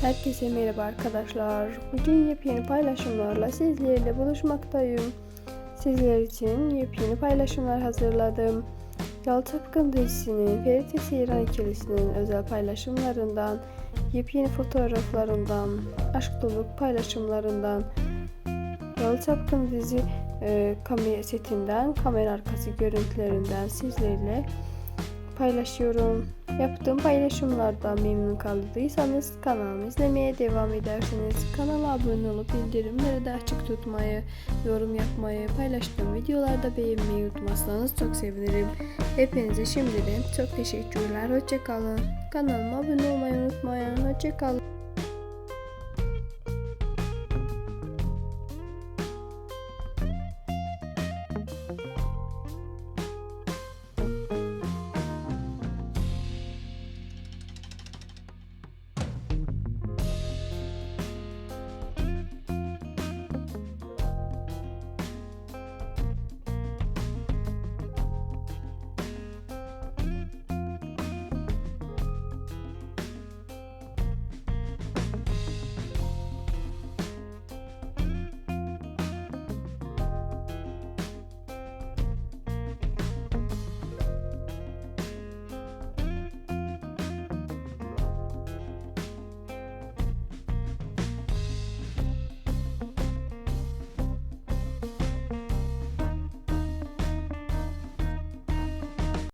Herkese merhaba arkadaşlar. Bugün yepyeni paylaşımlarla sizlerle buluşmaktayım. Sizler için yepyeni paylaşımlar hazırladım. Çapkın dizisinin Ferit ve Seyran ikilisinin özel paylaşımlarından, yepyeni fotoğraflarından, aşk dolu paylaşımlarından, Çapkın dizi e, kamera setinden, kamera arkası görüntülerinden sizlerle paylaşıyorum. Yaptığım paylaşımlardan memnun kaldıysanız kanalımı izlemeye devam edersiniz. Kanala abone olup bildirimleri de açık tutmayı, yorum yapmayı, paylaştığım videolarda beğenmeyi unutmazsanız çok sevinirim. Hepinize şimdiden çok teşekkürler. Hoşçakalın. Kanalıma abone olmayı unutmayın. Hoşçakalın.